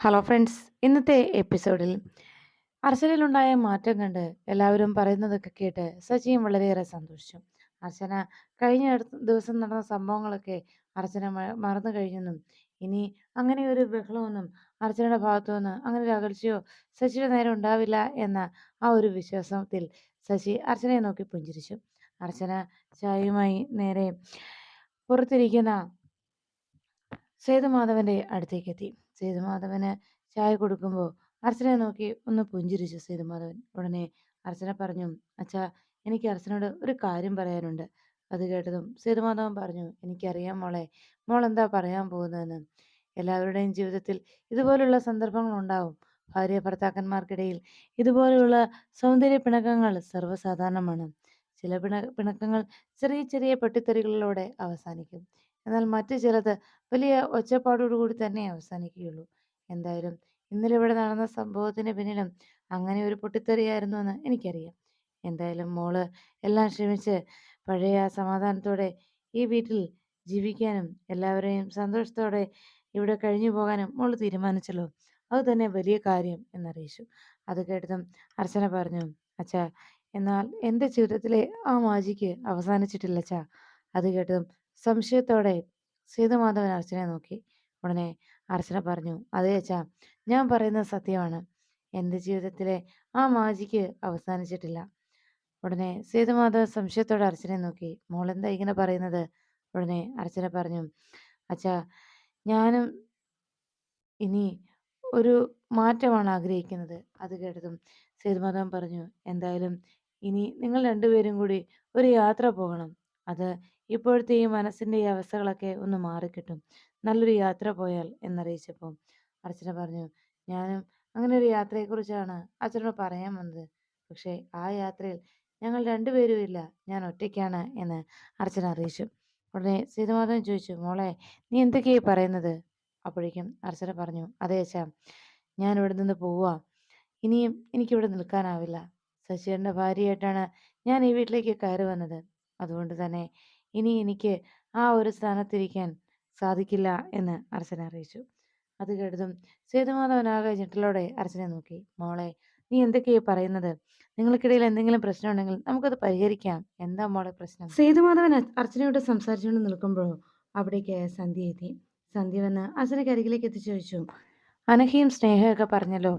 Hello friends ഇന്നത്തെ എപ്പിസോഡിൽ അർച്ചനയിലുണ്ടായ മാറ്റം കണ്ട് എല്ലാവരും പറയുന്നതൊക്കെ കേട്ട് സച്ചിയും വളരെയേറെ സന്തോഷിച്ചു. അർച്ചന കഴിഞ്ഞ ദിവസം നടന്ന സംഭവങ്ങളൊക്കെ അർച്ചന മറന്നു കഴിഞ്ഞെന്നും ഇനി അങ്ങനെ ഒരു ബഹളമൊന്നും അർച്ചനയുടെ ഭാഗത്തു നിന്ന് അങ്ങനെ ഒരു അകൽച്ചയോ സച്ചിയുടെ നേരെ ഉണ്ടാവില്ല എന്ന ആ ഒരു വിശ്വാസത്തിൽ ശശി അർച്ചനയെ നോക്കി പുഞ്ചിരിച്ചു. അർച്ചന ചായയുമായി നേരെ പുറത്തിരിക്കുന്ന സേതുമാധവന്റെ അടുത്തേക്ക് എത്തി സേതുമാധവന് ചായ കൊടുക്കുമ്പോൾ അർച്ചനയെ നോക്കി ഒന്ന് പുഞ്ചിരിച്ചു. സേതുമാധവൻ ഉടനെ അർച്ചന പറഞ്ഞു അച്ഛാ എനിക്ക് അർച്ചനയോട് ഒരു കാര്യം പറയാനുണ്ട്. അത് കേട്ടതും സേതുമാധവൻ പറഞ്ഞു എനിക്കറിയാം മോളെ മോൾ എന്താ പറയാൻ പോകുന്നതെന്ന്? എല്ലാവരുടെയും ജീവിതത്തിൽ ഇതുപോലുള്ള സന്ദർഭങ്ങൾ ഉണ്ടാവും. ഭാര്യ ഭർത്താക്കന്മാർക്കിടയിൽ ഇതുപോലെയുള്ള സൗന്ദര്യ പിണക്കങ്ങൾ സർവസാധാരണമാണ്. ചില പിണ പിണക്കങ്ങൾ ചെറിയ ചെറിയ പൊട്ടിത്തെറികളിലൂടെ അവസാനിക്കും. എന്നാൽ മറ്റു ചിലത് വലിയ ഒച്ചപ്പാടോടുകൂടി തന്നെ അവസാനിക്കുകയുള്ളൂ. എന്തായാലും ഇന്നലെ ഇവിടെ നടന്ന സംഭവത്തിന് പിന്നിലും അങ്ങനെ ഒരു പൊട്ടിത്തെറിയായിരുന്നു എന്ന് എനിക്കറിയാം. എന്തായാലും മോൾ എല്ലാം ക്ഷമിച്ച് പഴയ ആ സമാധാനത്തോടെ ഈ വീട്ടിൽ ജീവിക്കാനും എല്ലാവരെയും സന്തോഷത്തോടെ ഇവിടെ കഴിഞ്ഞു പോകാനും മോൾ തീരുമാനിച്ചല്ലോ. അത് തന്നെ വലിയ കാര്യം എന്നറിയിച്ചു. അത് കേട്ടതും അർച്ചന പറഞ്ഞു അച്ഛാ എന്നാൽ എന്റെ ജീവിതത്തിലെ ആ മാജിക്ക് അവസാനിച്ചിട്ടില്ല അച്ഛാ അത് കേട്ടതും സംശയത്തോടെ സേതുമാധവൻ അർച്ചനയെ നോക്കി. ഉടനെ അർച്ചന പറഞ്ഞു അതേ അച്ഛാ ഞാൻ പറയുന്നത് സത്യമാണ്. എന്റെ ജീവിതത്തിലെ ആ മാജിക്ക് അവസാനിച്ചിട്ടില്ല. ഉടനെ സേതുമാധവൻ സംശയത്തോടെ അർച്ചനയെ നോക്കി. മോളെന്താ ഇങ്ങനെ പറയുന്നത്? ഉടനെ അർച്ചന പറഞ്ഞു അച്ഛാ ഞാനും ഇനി ഒരു മാറ്റമാണ് ആഗ്രഹിക്കുന്നത്. അത് കേട്ടതും സേതുമാധവൻ പറഞ്ഞു എന്തായാലും ഇനി നിങ്ങൾ രണ്ടുപേരും കൂടി ഒരു യാത്ര പോകണം. അത് ഇപ്പോഴത്തെ ഈ മനസ്സിന്റെ ഈ അവസ്ഥകളൊക്കെ ഒന്ന് മാറിക്കിട്ടും. നല്ലൊരു യാത്ര പോയാൽ എന്നറിയിച്ചപ്പോൾ അർച്ചന പറഞ്ഞു ഞാനും അങ്ങനെ ഒരു യാത്രയെക്കുറിച്ചാണ് അച്ഛനോട് പറയാൻ വന്നത്. പക്ഷേ ആ യാത്രയിൽ ഞങ്ങൾ രണ്ടുപേരും ഇല്ല. ഞാൻ ഒറ്റയ്ക്കാണ് എന്ന് അർച്ചന അറിയിച്ചു. ഉടനെ സീതമാധവൻ ചോദിച്ചു മോളെ നീ എന്തൊക്കെയായി പറയുന്നത്? അപ്പോഴേക്കും അർച്ചന പറഞ്ഞു അതെ അച്ഛാ ഞാൻ ഇവിടെ നിന്ന് പോവാ. ഇനിയും എനിക്കിവിടെ നിൽക്കാനാവില്ല. ശശിയുടെ ഭാര്യയായിട്ടാണ് ഞാൻ ഈ വീട്ടിലേക്ക് കയറി വന്നത്. അതുകൊണ്ട് തന്നെ ഇനി എനിക്ക് ആ ഒരു സ്ഥാനത്തിരിക്കാൻ സാധിക്കില്ല എന്ന് അർച്ചന അറിയിച്ചു. അത് കേട്ടതും സേതുമാധവനാകെ ഞെട്ടലോടെ അർച്ചനെ നോക്കി. മോളെ നീ എന്തൊക്കെയാ പറയുന്നത്? നിങ്ങൾക്കിടയിൽ എന്തെങ്കിലും പ്രശ്നമുണ്ടെങ്കിൽ നമുക്കത് പരിഹരിക്കാം. എന്താ മോളെ പ്രശ്നം? സേതുമാധവൻ അർച്ചനയോട് സംസാരിച്ചുകൊണ്ട് നിൽക്കുമ്പോഴോ അവിടേക്ക് സന്ധ്യ എത്തി. സന്ധ്യ വന്ന് അർച്ചനയ്ക്ക് അരികിലേക്ക് എത്തിച്ചു ചോദിച്ചു അനഹയും സ്നേഹയൊക്കെ പറഞ്ഞല്ലോ.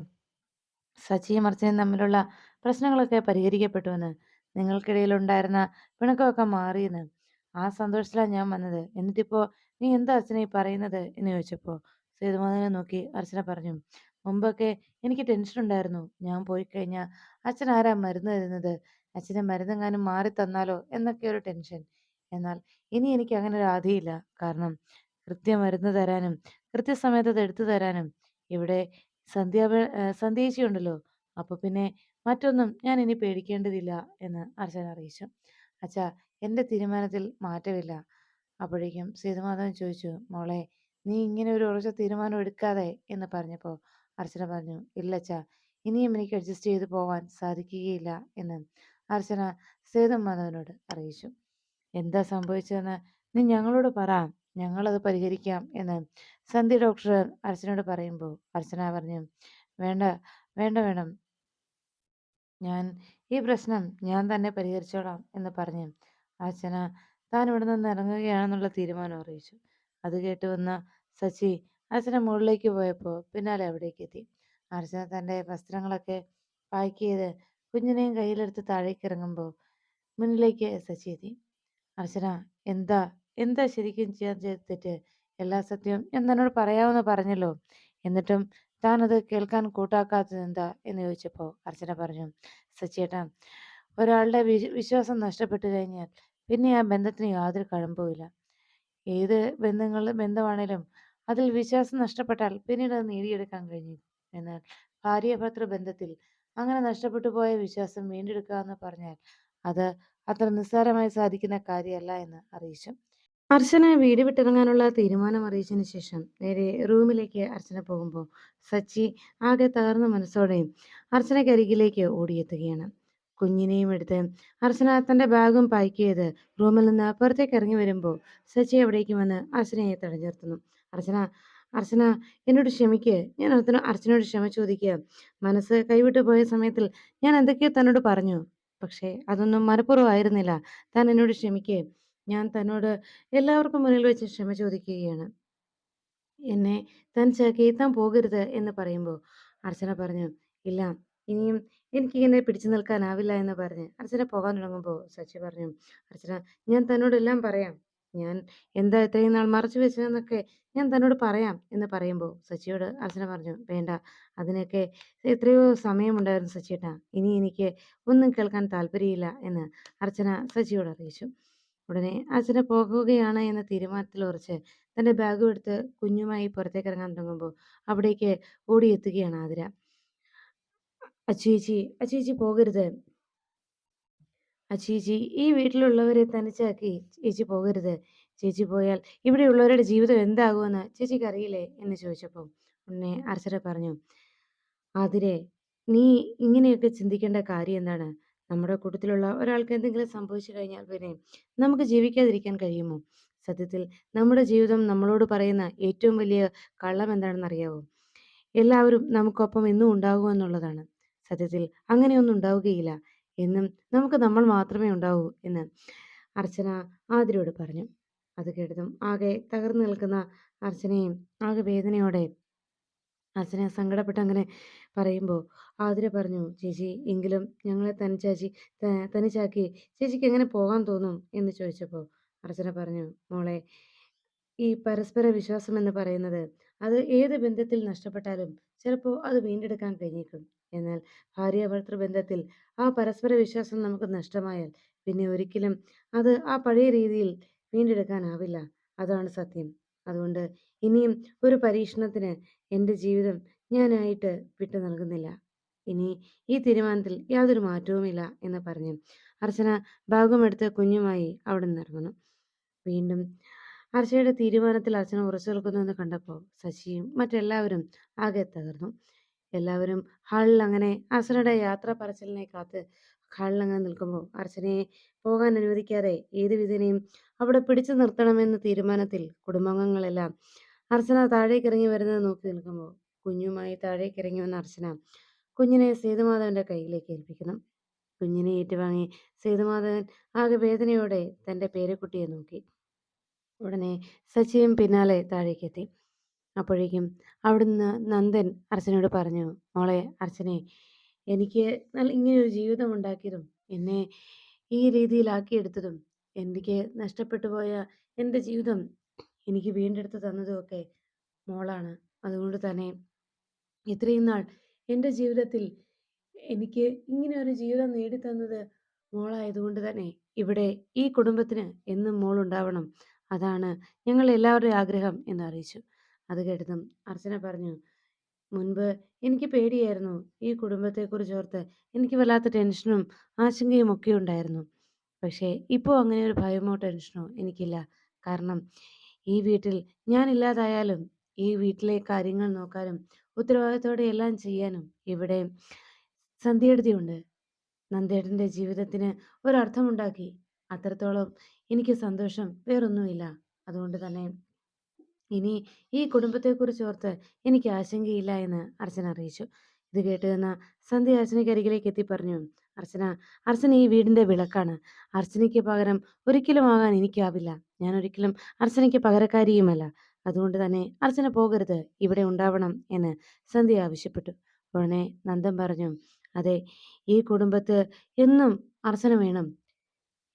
സച്ചിയും അർച്ചനയും തമ്മിലുള്ള പ്രശ്നങ്ങളൊക്കെ പരിഹരിക്കപ്പെട്ടുവെന്ന് നിങ്ങൾക്കിടയിലുണ്ടായിരുന്ന പിണക്കമൊക്കെ മാറിയെന്ന് ആ സന്തോഷത്തിലാണ് ഞാൻ വന്നത്. എന്നിട്ടിപ്പോ നീ എന്താ അർച്ചന ഈ പറയുന്നത്? എന്ന് ചോദിച്ചപ്പോ സേതുമാധവനെ നോക്കി അർച്ചന പറഞ്ഞു. മുമ്പൊക്കെ എനിക്ക് ടെൻഷൻ ഉണ്ടായിരുന്നു. ഞാൻ പോയി കഴിഞ്ഞാൽ അച്ഛൻ ആരാ മരുന്ന് തരുന്നത്? അച്ഛന് മരുന്നെങ്ങാനും മാറി തന്നാലോ? എന്നൊക്കെ ഒരു ടെൻഷൻ എന്നാൽ ഇനി എനിക്ക് അങ്ങനെ ഒരു ആധിയില്ല. കാരണം കൃത്യം മരുന്ന് തരാനും കൃത്യസമയത്ത് അത് എടുത്തു തരാനും. ഇവിടെ സന്ധ്യാ സന്ദേശിയുണ്ടല്ലോ ഉണ്ടല്ലോ അപ്പൊ പിന്നെ മറ്റൊന്നും ഞാൻ ഇനി പേടിക്കേണ്ടതില്ല എന്ന് അർച്ചന അറിയിച്ചു. അച്ഛാ എന്റെ തീരുമാനത്തിൽ മാറ്റമില്ല. അപ്പോഴേക്കും സേതുമാധവൻ ചോദിച്ചു മോളെ നീ ഇങ്ങനെ ഒരു ഉറച്ച തീരുമാനം എടുക്കാതെ? എന്ന് പറഞ്ഞപ്പോൾ അർച്ചന പറഞ്ഞു ഇല്ല അച്ഛാ ഇനിയും എനിക്ക് അഡ്ജസ്റ്റ് ചെയ്തു പോവാൻ സാധിക്കുകയില്ല എന്ന് അർച്ചന സേതുമാധവനോട് അറിയിച്ചു. എന്താ സംഭവിച്ചതെന്ന് നീ ഞങ്ങളോട് പറ ഞങ്ങളത് പരിഹരിക്കാം എന്ന് സന്ധ്യ ഡോക്ടർ അർച്ചനയോട് പറയുമ്പോൾ അർച്ചന പറഞ്ഞു വേണ്ട വേണ്ട വേണം ഞാൻ ഈ പ്രശ്നം ഞാൻ തന്നെ പരിഹരിച്ചോളാം എന്ന് പറഞ്ഞ്. അർച്ചന താൻ ഇവിടെ നിന്ന് ഇറങ്ങുകയാണെന്നുള്ള തീരുമാനം അറിയിച്ചു. അത് കേട്ട് വന്ന സച്ചി അർച്ചന മുകളിലേക്ക് പോയപ്പോൾ പിന്നാലെ അവിടേക്ക് എത്തി. അർച്ചന തന്റെ വസ്ത്രങ്ങളൊക്കെ പാക്ക് ചെയ്ത് കുഞ്ഞിനെയും കയ്യിലെടുത്ത് താഴേക്ക് ഇറങ്ങുമ്പോൾ മുന്നിലേക്ക് സച്ചി എത്തി. അർച്ചന എന്താ എന്താ ശരിക്കും ചെയ്യാൻ ചെയ്ത തെറ്റ് എല്ലാ സത്യവും ഞാൻ തന്നോട് പറയാമെന്ന് പറഞ്ഞല്ലോ? എന്നിട്ടും താൻ അത് കേൾക്കാൻ കൂട്ടാക്കാത്തത് എന്താ എന്ന് ചോദിച്ചപ്പോൾ അർച്ചന പറഞ്ഞു സച്ചേട്ടാ ഒരാളുടെ വിശ്വ- വിശ്വാസം നഷ്ടപ്പെട്ടു കഴിഞ്ഞാൽ പിന്നെ ആ ബന്ധത്തിന് യാതൊരു കഴമ്പുമില്ല ഏത് ബന്ധങ്ങൾ ബന്ധമാണേലും അതിൽ വിശ്വാസം നഷ്ടപ്പെട്ടാൽ പിന്നീട് അത് നേടിയെടുക്കാൻ കഴിഞ്ഞു. എന്നാൽ ഭാര്യ ഭർത്തൃ ബന്ധത്തിൽ അങ്ങനെ നഷ്ടപ്പെട്ടു പോയ വിശ്വാസം വീണ്ടെടുക്കുക എന്ന് പറഞ്ഞാൽ അത് അത്ര നിസ്സാരമായി സാധിക്കുന്ന കാര്യമല്ല എന്ന് അറിയിച്ചു. അർച്ചന വീട് വിട്ടിറങ്ങാനുള്ള തീരുമാനം അറിയിച്ചതിന് ശേഷം നേരെ റൂമിലേക്ക് അർച്ചന പോകുമ്പോൾ സച്ചി ആകെ തകർന്ന മനസ്സോടെയും അർച്ചനക്കരികിലേക്ക് ഓടിയെത്തുകയാണ് കുഞ്ഞിനെയും എടുത്ത് അർച്ചന തന്റെ ബാഗും പാക്ക് ചെയ്ത് റൂമിൽ നിന്ന് പുറത്തേക്ക് ഇറങ്ങി വരുമ്പോൾ സച്ചി എവിടേക്ക് വന്ന് അർച്ചനയെ തടഞ്ഞു നിർത്തുന്നു അർച്ചന അർച്ചന എന്നോട് ക്ഷമിക്കുക ഞാൻ അർച്ചന അർച്ചനയോട് ക്ഷമ ചോദിക്കുക. മനസ്സ് കൈവിട്ടു പോയ സമയത്തിൽ ഞാൻ എന്തൊക്കെയോ തന്നോട് പറഞ്ഞു. പക്ഷേ അതൊന്നും മനഃപൂർവമായിരുന്നില്ല. താൻ എന്നോട് ക്ഷമിക്ക്. ഞാൻ തന്നോട് എല്ലാവർക്കും മുന്നിൽ വെച്ച് ക്ഷമ ചോദിക്കുകയാണ്. എന്നെ തൻ ചേക്കേത്താൻ പോകരുത് എന്ന് പറയുമ്പോൾ അർച്ചന പറഞ്ഞു, ഇല്ല ഇനിയും എനിക്കിങ്ങനെ പിടിച്ചു നിൽക്കാനാവില്ല എന്ന് പറഞ്ഞ് അർച്ചന പോകാൻ തുടങ്ങുമ്പോൾ സച്ചി പറഞ്ഞു, അർച്ചന ഞാൻ തന്നോട് എല്ലാം പറയാം. ഞാൻ എന്താ ഇത്രയും നാൾ മറച്ചു വെച്ചതെന്നൊക്കെ ഞാൻ തന്നോട് പറയാം എന്ന് പറയുമ്പോൾ സച്ചിയോട് അർച്ചന പറഞ്ഞു, വേണ്ട അതിനൊക്കെ എത്രയോ സമയമുണ്ടായിരുന്നു സച്ചിയേട്ടാ. ഇനി എനിക്ക് ഒന്നും കേൾക്കാൻ താല്പര്യമില്ല എന്ന് അർച്ചന സച്ചിയോട് അറിയിച്ചു. ഉടനെ അച്ഛനെ പോകുകയാണ് എന്ന തീരുമാനത്തിൽ ഉറച്ച് തന്റെ ബാഗും എടുത്ത് കുഞ്ഞുമായി പുറത്തേക്ക് ഇറങ്ങാൻ തുടങ്ങുമ്പോൾ അവിടേക്ക് ഓടിയെത്തുകയാണ് ആതിര. അച്ചീച്ചി അച്ചീച്ചി പോകരുത്. അച്ചീച്ചി ഈ വീട്ടിലുള്ളവരെ തനിച്ചാക്കി ചേച്ചി പോകരുത്. ചേച്ചി പോയാൽ ഇവിടെയുള്ളവരുടെ ജീവിതം എന്താകുമെന്ന് ചേച്ചിക്ക് അറിയില്ലേ എന്ന് ചോദിച്ചപ്പോൾ ഉടനെ അർച്ചന പറഞ്ഞു, അതിരെ നീ ഇങ്ങനെയൊക്കെ ചിന്തിക്കേണ്ട കാര്യം എന്താണ്? നമ്മുടെ കൂട്ടത്തിലുള്ള ഒരാൾക്ക് എന്തെങ്കിലും സംഭവിച്ചു കഴിഞ്ഞാൽ പിന്നെ നമുക്ക് ജീവിക്കാതിരിക്കാൻ കഴിയുമോ? സത്യത്തിൽ നമ്മുടെ ജീവിതം നമ്മളോട് പറയുന്ന ഏറ്റവും വലിയ കള്ളം എന്താണെന്ന് അറിയാവോ? എല്ലാവരും നമുക്കൊപ്പം എന്നും ഉണ്ടാകുമെന്നുള്ളതാണ്. സത്യത്തിൽ അങ്ങനെയൊന്നും ഉണ്ടാവുകയില്ല. എന്നും നമുക്ക് നമ്മൾ മാത്രമേ ഉണ്ടാവൂ എന്ന് അർച്ചന ആതിരയോട് പറഞ്ഞു. അത് കേട്ടതും ആകെ തകർന്നു നിൽക്കുന്ന അർച്ചനയും ആകെ വേദനയോടെ അർച്ചന സങ്കടപ്പെട്ട് അങ്ങനെ പറയുമ്പോൾ ആതിര പറഞ്ഞു, ചേച്ചി എങ്കിലും ഞങ്ങളെ തനിച്ചാച്ചി തനിച്ചാക്കി ചേച്ചിക്ക് എങ്ങനെ പോകാൻ തോന്നും എന്ന് ചോദിച്ചപ്പോൾ അർച്ചന പറഞ്ഞു, മോളെ ഈ പരസ്പര വിശ്വാസം എന്ന് പറയുന്നത് അത് ഏത് ബന്ധത്തിൽ നഷ്ടപ്പെട്ടാലും ചിലപ്പോൾ അത് വീണ്ടെടുക്കാൻ കഴിഞ്ഞേക്കും. എന്നാൽ ഭാര്യ ഭർത്തൃ ബന്ധത്തിൽ ആ പരസ്പര വിശ്വാസം നമുക്ക് നഷ്ടമായാൽ പിന്നെ ഒരിക്കലും അത് ആ പഴയ രീതിയിൽ വീണ്ടെടുക്കാനാവില്ല. അതാണ് സത്യം. അതുകൊണ്ട് ഇനിയും ഒരു പരീക്ഷണത്തിന് എന്റെ ജീവിതം ഞാനായിട്ട് വിട്ടു നൽകുന്നില്ല. ഇനി ഈ തീരുമാനത്തിൽ യാതൊരു മാറ്റവുമില്ല എന്ന് പറഞ്ഞു അർച്ചന ഭാഗമെടുത്ത് കുഞ്ഞുമായി അവിടുന്ന് ഇറങ്ങുന്നു. വീണ്ടും അർച്ചയുടെ തീരുമാനത്തിൽ അർച്ചന ഉറച്ചു നിൽക്കുന്നുവെന്ന് കണ്ടപ്പോൾ ശശിയും മറ്റെല്ലാവരും ആകെ തകർന്നു. എല്ലാവരും ഹാളിൽ അങ്ങനെ അർച്ചനയുടെ യാത്ര പറച്ചിലിനെ കാത്ത് ഹാളിൽ അങ്ങനെ നിൽക്കുമ്പോൾ അർച്ചനയെ പോകാൻ അനുവദിക്കാതെ ഏത് വിധേനയും അവിടെ പിടിച്ചു നിർത്തണമെന്ന തീരുമാനത്തിൽ കുടുംബാംഗങ്ങളെല്ലാം അർച്ചന താഴേക്കിറങ്ങി വരുന്നത് നോക്കി നിൽക്കുമ്പോൾ കുഞ്ഞുമായി താഴേക്ക് ഇറങ്ങി വന്ന അർച്ചന കുഞ്ഞിനെ സേതുമാധവന്റെ കയ്യിലേക്ക് ഏൽപ്പിക്കുന്നു. കുഞ്ഞിനെ ഏറ്റുവാങ്ങി സേതുമാധവൻ ആകെ വേദനയോടെ തന്റെ പേരക്കുട്ടിയെ നോക്കി. ഉടനെ സച്ചിയും പിന്നാലെ താഴേക്കെത്തി. അപ്പോഴേക്കും അവിടുന്ന് നന്ദൻ അർച്ചനയോട് പറഞ്ഞു, മോളെ അർച്ചനെ എനിക്ക് നല്ല ഇങ്ങനെയൊരു ജീവിതം ഉണ്ടാക്കിയതും എന്നെ ഈ രീതിയിലാക്കിയെടുത്തതും എനിക്ക് നഷ്ടപ്പെട്ടു പോയ എന്റെ ജീവിതം എനിക്ക് വീണ്ടെടുത്ത് തന്നതുമൊക്കെ മോളാണ്. അതുകൊണ്ട് തന്നെ ഇത്രയും നാൾ എന്റെ ജീവിതത്തിൽ എനിക്ക് ഇങ്ങനെ ഒരു ജീവിതം നേടിത്തന്നത് മോളായതുകൊണ്ട് തന്നെ ഇവിടെ ഈ കുടുംബത്തിന് എന്നും മോളുണ്ടാവണം. അതാണ് ഞങ്ങൾ എല്ലാവരുടെയും ആഗ്രഹം എന്ന് അറിയിച്ചു. അത് കേട്ടതും അർച്ചന പറഞ്ഞു, മുൻപ് എനിക്ക് പേടിയായിരുന്നു. ഈ കുടുംബത്തെക്കുറിച്ചോർത്ത് എനിക്ക് വല്ലാത്ത ടെൻഷനും ആശങ്കയും ഒക്കെ ഉണ്ടായിരുന്നു. പക്ഷേ ഇപ്പോൾ അങ്ങനെ ഒരു ഭയമോ ടെൻഷനോ എനിക്കില്ല. കാരണം ഈ വീട്ടിൽ ഞാനില്ലാതായാലും ഈ വീട്ടിലെ കാര്യങ്ങൾ നോക്കാനും ഉത്തരവാദിത്തോടെ എല്ലാം ചെയ്യാനും ഇവിടെ സന്ധ്യേട്ടത്തിയുണ്ട്. നന്ദേട്ടന്റെ ജീവിതത്തിന് ഒരർത്ഥമുണ്ടാക്കി. അത്രത്തോളം എനിക്ക് സന്തോഷം വേറൊന്നുമില്ല. അതുകൊണ്ട് തന്നെ ഇനി ഈ കുടുംബത്തെക്കുറിച്ചോർത്ത് എനിക്ക് ആശങ്കയില്ല എന്ന് അർച്ചന അറിയിച്ചു. ഇത് കേട്ട് നിന്ന സന്ധ്യ അർച്ചനയ്ക്കരികിലേക്ക് എത്തി പറഞ്ഞു, അർച്ചന അർച്ചന ഈ വീടിന്റെ വിളക്കാണ്. അർച്ചനയ്ക്ക് പകരം ഒരിക്കലും ആകാൻ എനിക്കാവില്ല. ഞാൻ ഒരിക്കലും അർച്ചനയ്ക്ക് പകരക്കാരിയുമല്ല. അതുകൊണ്ട് തന്നെ അർച്ചന പോകരുത്. ഇവിടെ ഉണ്ടാവണം എന്ന് സന്ധ്യ ആവശ്യപ്പെട്ടു. ഉടനെ നന്ദൻ പറഞ്ഞു, അതെ ഈ കുടുംബത്ത് എന്നും അർച്ചന വേണം.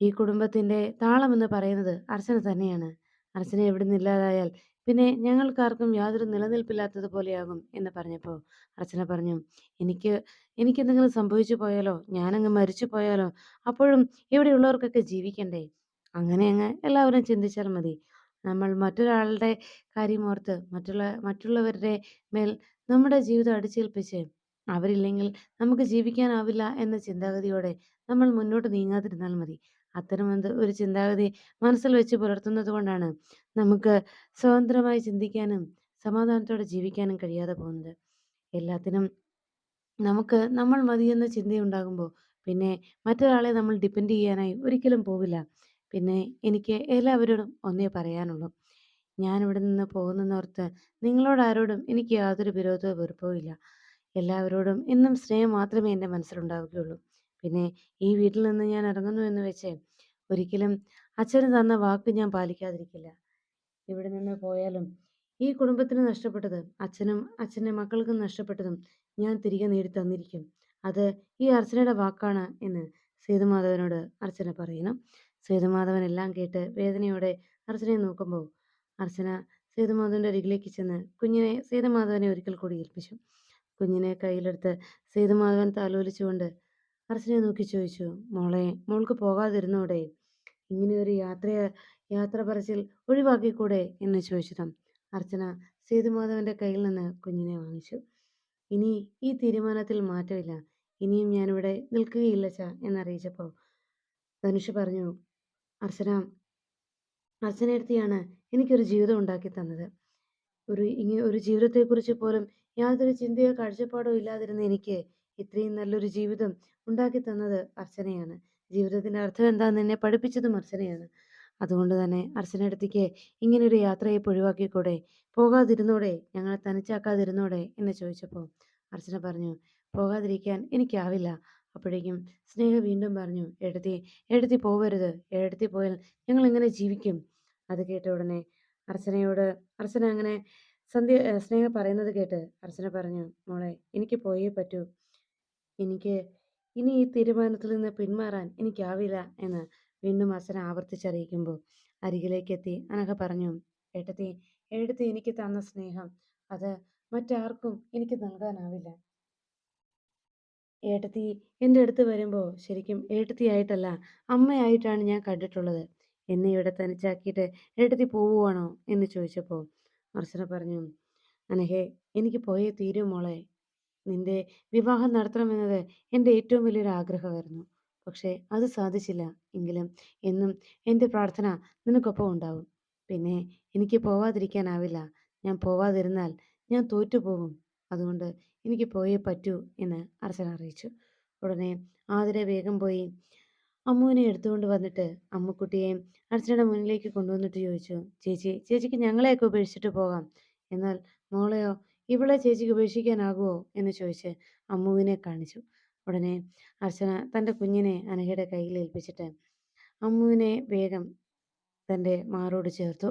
ഈ കുടുംബത്തിന്റെ താളം എന്ന് പറയുന്നത് അർച്ചന തന്നെയാണ്. അർച്ചന എവിടെ നിന്നില്ലാതായാൽ പിന്നെ ഞങ്ങൾക്കാർക്കും യാതൊരു നിലനിൽപ്പില്ലാത്തത് പോലെയാകും എന്ന് പറഞ്ഞപ്പോൾ അർച്ചന പറഞ്ഞു, എനിക്ക് എനിക്കെന്തെങ്കിലും സംഭവിച്ചു പോയാലോ ഞാനങ്ങ് മരിച്ചു പോയാലോ അപ്പോഴും ഇവിടെയുള്ളവർക്കൊക്കെ ജീവിക്കണ്ടേ? അങ്ങനെ അങ്ങ് എല്ലാവരും ചിന്തിച്ചാൽ മതി. നമ്മൾ മറ്റൊരാളുടെ കാര്യമോർത്ത് മറ്റുള്ള മറ്റുള്ളവരുടെ മേൽ നമ്മുടെ ജീവിതം അടിച്ചേൽപ്പിച്ച് അവരില്ലെങ്കിൽ നമുക്ക് ജീവിക്കാനാവില്ല എന്ന ചിന്താഗതിയോടെ നമ്മൾ മുന്നോട്ട് നീങ്ങാതിരുന്നാൽ മതി. അത്തരമൊന്ന് ഒരു ചിന്താഗതി മനസ്സിൽ വെച്ച് പുലർത്തുന്നത് കൊണ്ടാണ് നമുക്ക് സ്വതന്ത്രമായി ചിന്തിക്കാനും സമാധാനത്തോടെ ജീവിക്കാനും കഴിയാതെ പോകുന്നത്. എല്ലാത്തിനും നമുക്ക് നമ്മൾ മതിയെന്ന ചിന്തയുണ്ടാകുമ്പോൾ പിന്നെ മറ്റൊരാളെ നമ്മൾ ഡിപ്പെൻഡ് ചെയ്യാനായി ഒരിക്കലും പോവില്ല. പിന്നെ എനിക്ക് എല്ലാവരോടും ഒന്നേ പറയാനുള്ളൂ. ഞാനിവിടെ നിന്ന് പോകുന്നെന്നോർത്ത് നിങ്ങളോടാരോടും എനിക്ക് യാതൊരു വിരോധമോ വെറുപ്പോ ഇല്ല. എല്ലാവരോടും എന്നും സ്നേഹം മാത്രമേ എന്റെ മനസ്സിലുണ്ടാവുകയുള്ളൂ. പിന്നെ ഈ വീട്ടിൽ നിന്ന് ഞാൻ ഇറങ്ങുന്നു എന്ന് വെച്ച് ഒരിക്കലും അച്ഛന് തന്ന വാക്ക് ഞാൻ പാലിക്കാതിരിക്കില്ല. ഇവിടെ നിന്ന് പോയാലും ഈ കുടുംബത്തിന് നഷ്ടപ്പെട്ടത് അച്ഛനും അച്ഛന്റെ മക്കൾക്കും നഷ്ടപ്പെട്ടതും ഞാൻ തിരികെ നേടി തന്നിരിക്കും. അത് ഈ അർച്ചനയുടെ വാക്കാണ് എന്ന് സേതുമാധവനോട് അർച്ചന പറയുന്നു. സേതുമാധവൻ എല്ലാം കേട്ട് വേദനയോടെ അർച്ചനയെ നോക്കുമ്പോൾ അർച്ചന സേതുമാധവന്റെ അരികിലേക്ക് ചെന്ന് കുഞ്ഞിനെ സേതുമാധവനെ ഒരിക്കൽ കൂടി ഏൽപ്പിച്ചു. കുഞ്ഞിനെ കയ്യിലെടുത്ത് സേതുമാധവൻ താലോലിച്ചുകൊണ്ട് അർച്ചനയെ നോക്കി ചോദിച്ചു, മോളെ മോൾക്ക് പോകാതിരുന്നൂടെ? ഇങ്ങനെയൊരു യാത്ര യാത്ര പറച്ചിൽ ഒഴിവാക്കിക്കൂടെ എന്ന് ചോദിച്ചതും അർച്ചന സേതുമാധവന്റെ കയ്യിൽ നിന്ന് കുഞ്ഞിനെ വാങ്ങിച്ചു. ഇനി ഈ തീരുമാനത്തിൽ മാറ്റമില്ല. ഇനിയും ഞാനിവിടെ നിൽക്കുകയില്ല ച എന്നറിയിച്ചപ്പോൾ ധനുഷ് പറഞ്ഞു, അർച്ചന എനിക്ക് എനിക്കൊരു ജീവിതം ഉണ്ടാക്കി തന്നത്. ഒരു ഇങ്ങനെ ഒരു ജീവിതത്തെക്കുറിച്ച് പോലും യാതൊരു ചിന്തയോ കാഴ്ചപ്പാടോ ഇല്ലാതിരുന്ന എനിക്ക് ഇത്രയും നല്ലൊരു ജീവിതം ഉണ്ടാക്കി തന്നത് അർച്ചനയാണ്. ജീവിതത്തിന്റെ അർത്ഥം എന്താന്ന് എന്നെ പഠിപ്പിച്ചതും അർച്ചനയാണ്. അതുകൊണ്ട് തന്നെ അർച്ചനേടത്തിക്ക് ഇങ്ങനൊരു യാത്രയെ ഒഴിവാക്കിക്കൂടെ? പോകാതിരുന്നോടെ ഞങ്ങളെ തനിച്ചാക്കാതിരുന്നോടെ എന്ന് ചോദിച്ചപ്പോൾ അർച്ചന പറഞ്ഞു, പോകാതിരിക്കാൻ എനിക്കാവില്ല. അപ്പോഴേക്കും സ്നേഹ വീണ്ടും പറഞ്ഞു, എഴുതി എഴുതി പോവരുത്. എഴുതി പോയാൽ ഞങ്ങൾ എങ്ങനെ ജീവിക്കും? അത് കേട്ട ഉടനെ അർച്ചനയോട് അർച്ചന അങ്ങനെ സന്ധ്യ സ്നേഹ പറയുന്നത് കേട്ട് അർച്ചന പറഞ്ഞു, മോളെ എനിക്ക് പോയേ പറ്റൂ. എനിക്ക് ഇനി ഈ തീരുമാനത്തിൽ നിന്ന് പിന്മാറാൻ എനിക്കാവില്ല എന്ന് വീണ്ടും അർച്ചന ആവർത്തിച്ചറിയിക്കുമ്പോൾ അരികിലേക്കെത്തി അനഘ പറഞ്ഞു, ഏട്ടത്തി ഏട്ടത്തി എനിക്ക് തന്ന സ്നേഹം അത് മറ്റാർക്കും എനിക്ക് നൽകാനാവില്ല. ഏട്ടത്തി എന്റെ അടുത്ത് വരുമ്പോൾ ശരിക്കും ഏട്ടത്തിയായിട്ടല്ല അമ്മയായിട്ടാണ് ഞാൻ കണ്ടിട്ടുള്ളത്. എന്നെ ഇവിടെ തനിച്ചാക്കിയിട്ട് ഏട്ടത്തി പോവുകയാണോ എന്ന് ചോദിച്ചപ്പോൾ അർച്ചന പറഞ്ഞു, അനഹേ എനിക്ക് പോയേ തീരൂ മോളെ. നിന്റെ വിവാഹം നടത്തണമെന്നത് എന്റെ ഏറ്റവും വലിയൊരു ആഗ്രഹമായിരുന്നു. പക്ഷേ അത് സാധിച്ചില്ല. എങ്കിലും എന്നും എന്റെ പ്രാർത്ഥന നിനക്കൊപ്പം ഉണ്ടാവും. പിന്നെ എനിക്ക് പോവാതിരിക്കാനാവില്ല. ഞാൻ പോവാതിരുന്നാൽ ഞാൻ തോറ്റുപോകും. അതുകൊണ്ട് എനിക്ക് പോയേ പറ്റൂ എന്ന് അർച്ചന അറിയിച്ചു. ഉടനെ ആതിര വേഗം പോയി അമ്മുവിനെ എടുത്തുകൊണ്ട് വന്നിട്ട് അമ്മുക്കുട്ടിയെ അർച്ചനയുടെ മുന്നിലേക്ക് കൊണ്ടുവന്നിട്ട് ചോദിച്ചു, ചേച്ചി ചേച്ചിക്ക് ഞങ്ങളെയൊക്കെ ഉപേക്ഷിച്ചിട്ട് പോകാം. എന്നാൽ മോളെയോ ഇവളെ ചേച്ചിക്ക് ഉപേക്ഷിക്കാനാകുമോ എന്ന് ചോദിച്ച് അമ്മുവിനെ കാണിച്ചു. ഉടനെ അർച്ചന തന്റെ കുഞ്ഞിനെ അനഘയുടെ കയ്യിൽ ഏൽപ്പിച്ചിട്ട് അമ്മുവിനെ വേഗം തന്റെ മാറോട് ചേർത്തു.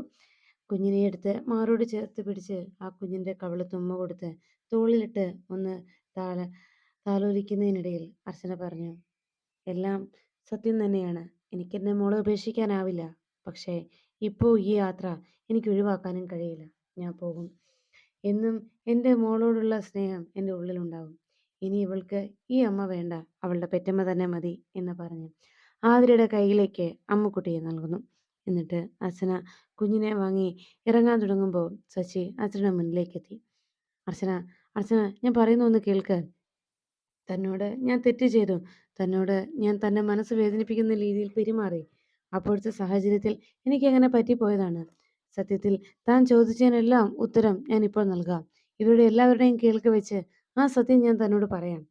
കുഞ്ഞിനെ എടുത്ത് മാറോട് ചേർത്ത് പിടിച്ച് ആ കുഞ്ഞിന്റെ കവിളത്ത് തുമ്മ കൊടുത്ത് തോളിലിട്ട് ഒന്ന് താല താലോലിക്കുന്നതിനിടയിൽ അർച്ചന പറഞ്ഞു, എല്ലാം സത്യം തന്നെയാണ്. എനിക്ക് എനിക്കെന്റെ മോളെ ഉപേക്ഷിക്കാനാവില്ല. പക്ഷേ ഇപ്പോ ഈ യാത്ര എനിക്ക് ഒഴിവാക്കാനും കഴിയില്ല. ഞാൻ പോകും. എന്നും എന്റെ മോളോടുള്ള സ്നേഹം എന്റെ ഉള്ളിലുണ്ടാവും. ഇനി ഇവൾക്ക് ഈ അമ്മ വേണ്ട. അവളുടെ പെറ്റമ്മ തന്നെ മതി എന്ന് പറഞ്ഞു ആതിരയുടെ കയ്യിലേക്ക് അമ്മുക്കുട്ടിയെ നൽകുന്നു. എന്നിട്ട് അർച്ചന കുഞ്ഞിനെ വാങ്ങി ഇറങ്ങാൻ തുടങ്ങുമ്പോൾ ശശി അർച്ചനയുടെ മുന്നിലേക്കെത്തി. അർച്ചന അർച്ചന ഞാൻ പറയുന്നത് ഒന്ന് കേൾക്ക്. തന്നോട് ഞാൻ തെറ്റ് ചെയ്തു. തന്നോട് ഞാൻ തന്നെ മനസ്സ് വേദനിപ്പിക്കുന്ന രീതിയിൽ പെരുമാറി. അപ്പോഴത്തെ സാഹചര്യത്തിൽ എനിക്ക് എനിക്കങ്ങനെ പറ്റിപ്പോയതാണ്. സത്യത്തിൽ താൻ ചോദിച്ചതിനെല്ലാം ഉത്തരം ഞാൻ ഇപ്പോൾ നൽകാം. ഇവരുടെ എല്ലാവരുടെയും കേൾക്ക് വെച്ച് ആ സത്യം ഞാൻ തന്നോട് പറയാം.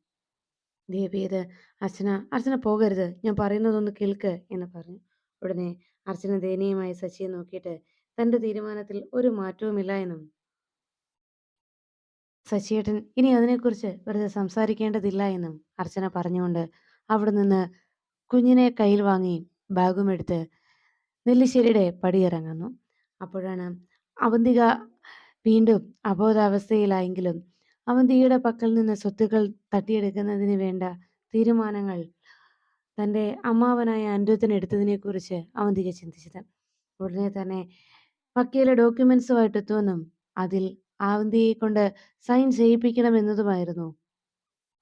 ദയവേത് അർച്ചന അർച്ചന പോകരുത്. ഞാൻ പറയുന്നതൊന്ന് കേൾക്ക് എന്ന് പറഞ്ഞു. ഉടനെ അർച്ചന ദയനീയമായി ശശിയെ നോക്കിയിട്ട് തന്റെ തീരുമാനത്തിൽ ഒരു മാറ്റവുമില്ല എന്നും ശശിയേട്ടൻ ഇനി അതിനെക്കുറിച്ച് വെറുതെ സംസാരിക്കേണ്ടതില്ല എന്നും അർച്ചന പറഞ്ഞുകൊണ്ട് അവിടെ നിന്ന് കുഞ്ഞിനെ കയ്യിൽ വാങ്ങി ബാഗും എടുത്ത് നെല്ലിശ്ശേരിയുടെ പടിയിറങ്ങുന്നു. അപ്പോഴാണ് അവന്തിക വീണ്ടും അബോധാവസ്ഥയിലായെങ്കിലും അവന്തികയുടെ പക്കൽ നിന്ന് സ്വത്തുക്കൾ തട്ടിയെടുക്കുന്നതിന് വേണ്ട തീരുമാനങ്ങൾ തന്റെ അമ്മാവനായ അനിരുദ്ധൻ എടുത്തതിനെക്കുറിച്ച് അവന്തിക ചിന്തിച്ചത്. ഉടനെ തന്നെ വക്കീൽ ഡോക്യുമെന്റ്സുമായിട്ട് എത്തുമെന്നും അതിൽ അവന്തികയെക്കൊണ്ട് സൈൻ ചെയ്യിപ്പിക്കണമെന്നതുമായിരുന്നു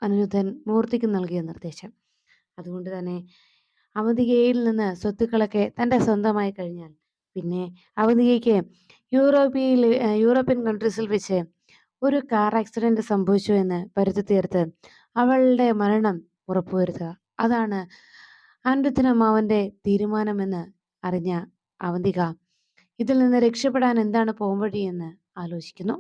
അനിരുദ്ധൻ മൂർത്തിക്ക് നൽകിയ നിർദ്ദേശം. അതുകൊണ്ട് തന്നെ അവന്തികയിൽ നിന്ന് സ്വത്തുക്കളൊക്കെ തന്റെ സ്വന്തമായി കഴിഞ്ഞാൽ പിന്നെ അവന്തികയ്ക്ക് യൂറോപ്യയിൽ യൂറോപ്യൻ കൺട്രീസിൽ വെച്ച് ഒരു കാർ ആക്സിഡന്റ് സംഭവിച്ചു എന്ന് പരുത്തി തീർത്ത് അവളുടെ മരണം ഉറപ്പുവരുത്തുക. അതാണ് അനിരുദ്ധൻ അമ്മാവന്റെ തീരുമാനമെന്ന് അറിഞ്ഞ അവന്തിക ഇതിൽ നിന്ന് രക്ഷപ്പെടാൻ എന്താണ് പോംവഴി എന്ന് ആലോചിക്കുന്നു.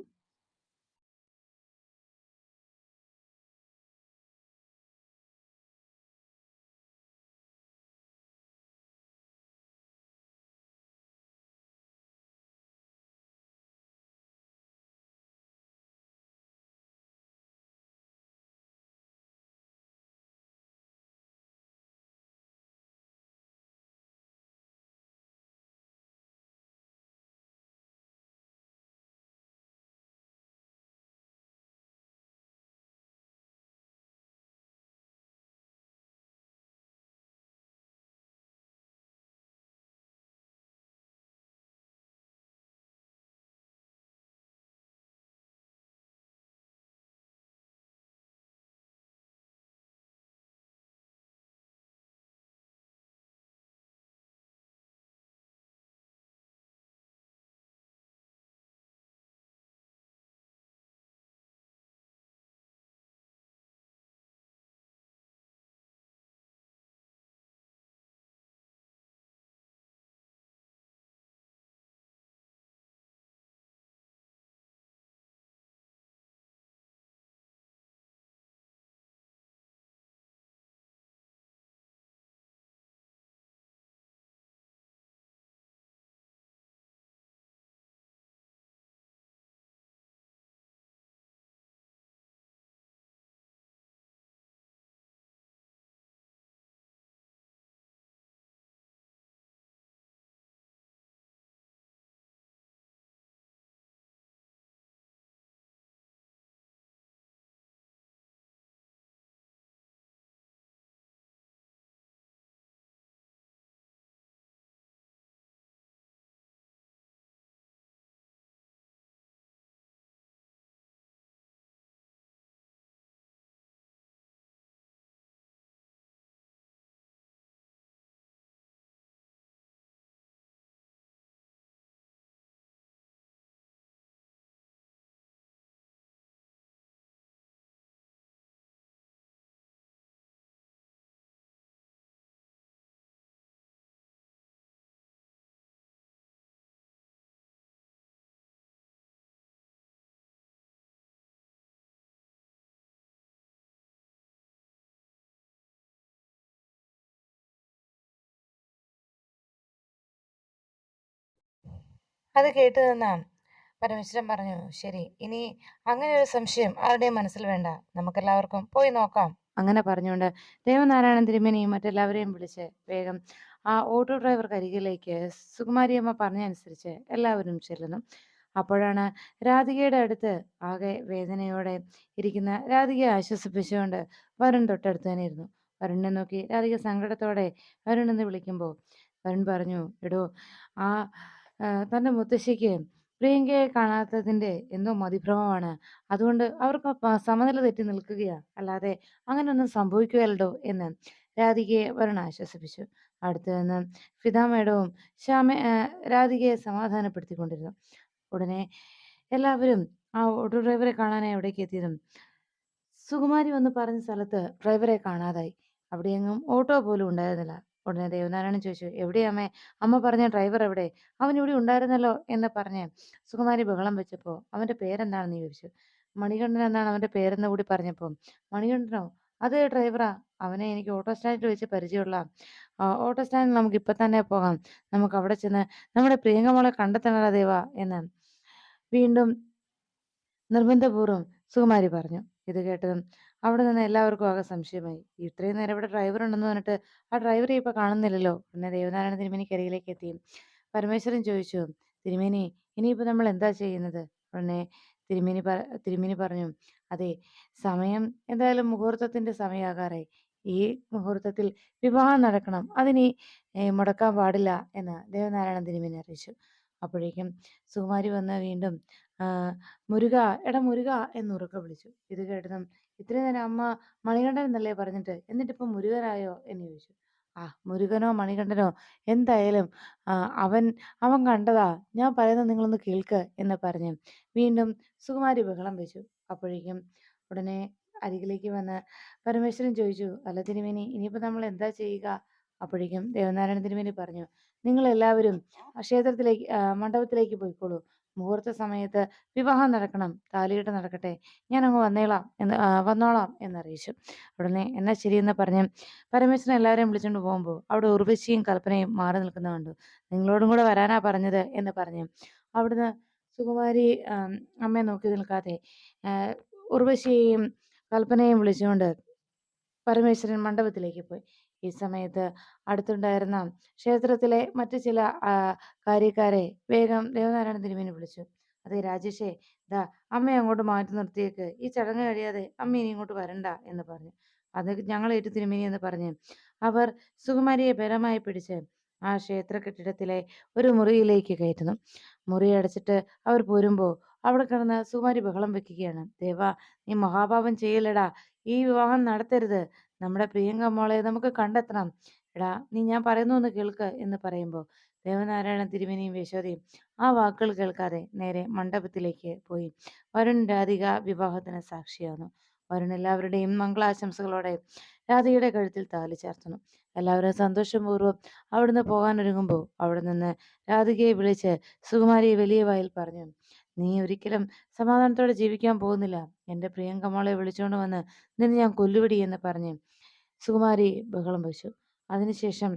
അത് കേട്ടു നിന്ന പരമേശ്വരൻ പറഞ്ഞു ശരി ഇനി അങ്ങനെ ഒരു സംശയം ആരുടെയും മനസ്സിൽ വേണ്ട. നമുക്കെല്ലാവർക്കും പോയി നോക്കാം. അങ്ങനെ പറഞ്ഞുകൊണ്ട് ദേവനാരായണൻ തിരുമേനിയും മറ്റെല്ലാവരെയും വിളിച്ച് വേഗം ആ ഓട്ടോ ഡ്രൈവർക്ക് അരികിലേക്ക് സുകുമാരിയമ്മ പറഞ്ഞനുസരിച്ച് എല്ലാവരും ചെല്ലുന്നു. അപ്പോഴാണ് രാധികയുടെ അടുത്ത് ആകെ വേദനയോടെ ഇരിക്കുന്ന രാധികയെ ആശ്വസിപ്പിച്ചുകൊണ്ട് വരുൺ തൊട്ടടുത്ത് തന്നെ ഇരുന്നു. വരുണിനെ നോക്കി രാധിക സങ്കടത്തോടെ വരുൺ എന്ന് വിളിക്കുമ്പോൾ വരുൺ പറഞ്ഞു എടോ ആ ആ, തന്റെ മുത്തശ്ശിക്ക് പ്രിയങ്കയെ കാണാത്തതിന്റെ എന്തോ മതിഭ്രമമാണ്. അതുകൊണ്ട് അവർക്ക് സമനില തെറ്റി നിൽക്കുകയാണ് അല്ലാതെ അങ്ങനെയൊന്നും സംഭവിക്കുകയല്ലോ എന്ന് രാധികയെ വരുൺ ആശ്വസിപ്പിച്ചു. അടുത്ത് നിന്ന് ഫിദ മേഡവും ശ്യാമ രാധികയെ സമാധാനപ്പെടുത്തിക്കൊണ്ടിരുന്നു. ഉടനെ എല്ലാവരും ആ ഓട്ടോ ഡ്രൈവറെ കാണാനായി അവിടേക്ക് എത്തിയതും സുകുമാരി വന്ന് പറഞ്ഞ സ്ഥലത്ത് ഡ്രൈവറെ കാണാതായി. അവിടെയെങ്ങും ഓട്ടോ പോലും ഉണ്ടായിരുന്നില്ല. ഉടനെ ദേവനാരായണൻ ചോദിച്ചു എവിടെയാ അമ്മേ? അമ്മ പറഞ്ഞ ഡ്രൈവർ എവിടെ? അവൻ ഇവിടെ ഉണ്ടായിരുന്നല്ലോ? എന്ന് പറഞ്ഞ് സുകുമാരി ബഹളം വെച്ചപ്പോൾ അവന്റെ പേരെന്താണെന്ന് ചോദിച്ചു. മണികണ്ഠൻ എന്നാണ് അവന്റെ പേരെന്ന് കൂടി പറഞ്ഞപ്പോൾ മണികണ്ഠനോ? അത് ഡ്രൈവറാ അവനെ എനിക്ക് ഓട്ടോ സ്റ്റാൻഡിൽ വെച്ച് പരിചയമുള്ള ഓട്ടോ സ്റ്റാൻഡിൽ നമുക്ക് ഇപ്പൊ തന്നെ പോകാം. നമുക്ക് അവിടെ ചെന്ന് നമ്മുടെ പ്രിയങ്കമോളെ കണ്ടെത്തണല്ലോ ദേവ എന്ന് വീണ്ടും നിർബന്ധപൂർവം സുകുമാരി പറഞ്ഞു. ഇത് കേട്ടതും അവിടെ നിന്ന് എല്ലാവർക്കും ആകെ സംശയമായി. ഇത്രയും നേരം ഇവിടെ ഡ്രൈവർ ഉണ്ടെന്ന് പറഞ്ഞിട്ട് ആ ഡ്രൈവറെ ഇപ്പൊ കാണുന്നില്ലല്ലോ? പിന്നെ ദേവനാരായണ തിരുമേനി കരയിലേക്ക് എത്തി. പരമേശ്വരൻ ചോദിച്ചു തിരുമേനി ഇനിയിപ്പോ നമ്മൾ എന്താ ചെയ്യുന്നത്? ഉടനെ തിരുമേനി പറ തിരുമേനി പറഞ്ഞു അതെ സമയം എന്തായാലും മുഹൂർത്തത്തിന്റെ സമയാകാറായി. ഈ മുഹൂർത്തത്തിൽ വിവാഹം നടക്കണം. അതിനി മുടക്കാൻ പാടില്ല എന്ന് ദേവനാരായണ തിരുമേനി അറിയിച്ചു. അപ്പോഴേക്കും സുകുമാരി വന്ന് വീണ്ടും മുരുക എടാ മുരുക എന്ന് ഉറക്കെ വിളിച്ചു. ഇത് കേട്ടതും ഇത്രയും നേരം അമ്മ മണികണ്ഠൻ എന്നല്ലേ പറഞ്ഞിട്ട്? എന്നിട്ട് ഇപ്പൊ മുരുകനായോ? എന്ന് ചോദിച്ചു. ആ മുരുകനോ മണികണ്ഠനോ എന്തായാലും അവൻ അവൻ കണ്ടതാ. ഞാൻ പറയുന്നത് നിങ്ങളൊന്ന് കേൾക്ക് എന്ന് പറഞ്ഞ് വീണ്ടും സുകുമാരി ബഹളം വെച്ചു. അപ്പോഴേക്കും ഉടനെ അരികിലേക്ക് വന്ന് പരമേശ്വരൻ ചോദിച്ചു അല്ല തിരുമേനി ഇനിയിപ്പോ നമ്മൾ എന്താ ചെയ്യുക? അപ്പോഴേക്കും ദേവനാരായണ തിരുമേനി പറഞ്ഞു നിങ്ങൾ എല്ലാവരും ക്ഷേത്രത്തിലേക്ക് മണ്ഡപത്തിലേക്ക് പോയിക്കോളൂ. മുഹൂർത്ത സമയത്ത് വിവാഹം നടക്കണം താലിയിട്ട് നടക്കട്ടെ ഞാൻ അങ്ങ് വന്നേളാം എന്ന് വന്നോളാം എന്നറിയിച്ചു. ഉടനെ എന്നാ ശരിയെന്ന് പറഞ്ഞ് പരമേശ്വരൻ എല്ലാവരെയും വിളിച്ചുകൊണ്ട് പോകുമ്പോൾ അവിടെ ഉർവശിയും കൽപ്പനയും മാറി നിൽക്കുന്ന കണ്ടു. നിങ്ങളോടും കൂടെ വരാനാ പറഞ്ഞത് എന്ന് പറഞ്ഞു അവിടുന്ന് സുകുമാരി അമ്മയെ നോക്കി നിൽക്കാതെ ഉർവശിയെയും കൽപ്പനയെയും വിളിച്ചുകൊണ്ട് പരമേശ്വരൻ മണ്ഡപത്തിലേക്ക് പോയി. ഈ സമയത്ത് അടുത്തുണ്ടായിരുന്ന ക്ഷേത്രത്തിലെ മറ്റു ചില കാര്യക്കാരെ വേഗം ദേവനാരായണ തിരുമേനി വിളിച്ചു. അതെ രാജേഷേ ദാ അമ്മയെ അങ്ങോട്ട് മാറ്റി നിർത്തിയേക്ക്. ഈ ചടങ്ങ് കഴിയാതെ അമ്മ ഇനി ഇങ്ങോട്ട് വരണ്ട എന്ന് പറഞ്ഞു. അത് ഞങ്ങൾ ഏറ്റു തിരുമേനി എന്ന് പറഞ്ഞു അവർ സുകുമാരിയെ ബലമായി പിടിച്ച് ആ ക്ഷേത്ര കെട്ടിടത്തിലെ ഒരു മുറിയിലേക്ക് കയറ്റുന്നു. മുറി അടച്ചിട്ട് അവർ പോരുമ്പോൾ അവിടെ കിടന്ന് സുകുമാരി ബഹളം വെക്കുകയാണ്. ദേവ നീ മഹാപാപം ചെയ്യലടാ. ഈ വിവാഹം നടത്തരുത്. നമ്മുടെ പ്രിയങ്ക മോളെ നമുക്ക് കണ്ടെത്തണം. എടാ നീ ഞാൻ പറയുന്നു ഒന്ന് കേൾക്ക് എന്ന് പറയുമ്പോൾ ദേവനാരായണ തിരുമേനിയും യശോദയും ആ വാക്കുകൾ കേൾക്കാതെ നേരെ മണ്ഡപത്തിലേക്ക് പോയി. വരുൺ രാധിക വിവാഹത്തിന് സാക്ഷിയാവുന്നു. വരുൺ എല്ലാവരുടെയും മംഗളാശംസകളോടെ രാധികയുടെ കഴുത്തിൽ താലി ചേർത്തുന്നു. എല്ലാവരും സന്തോഷപൂർവം അവിടുന്ന് പോകാൻ ഒരുങ്ങുമ്പോൾ അവിടെ നിന്ന് രാധികയെ വിളിച്ച് സുകുമാരിയെ വലിയ വായിൽ പറഞ്ഞു. നീ ഒരിക്കലും സമാധാനത്തോടെ ജീവിക്കാൻ പോകുന്നില്ല. എന്റെ പ്രിയങ്കമോളെ വിളിച്ചുകൊണ്ട് വന്ന് നിന്നെ ഞാൻ കൊല്ലുപിടി എന്ന് പറഞ്ഞ് സുകുമാരി ബഹളം വെച്ചു. അതിനുശേഷം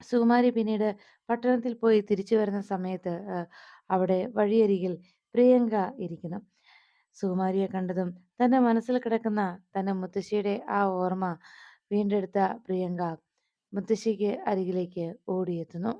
സുകുമാരി പിന്നീട് പട്ടണത്തിൽ പോയി തിരിച്ചു വരുന്ന സമയത്ത് അവിടെ വഴിയരികിൽ പ്രിയങ്ക ഇരിക്കുന്നു. സുകുമാരിയെ കണ്ടതും തന്റെ മനസ്സിൽ കിടക്കുന്ന തന്റെ മുത്തശ്ശിയുടെ ആ ഓർമ്മ വീണ്ടെടുത്ത പ്രിയങ്ക മുത്തശ്ശിക്ക് അരികിലേക്ക് ഓടിയെത്തുന്നു.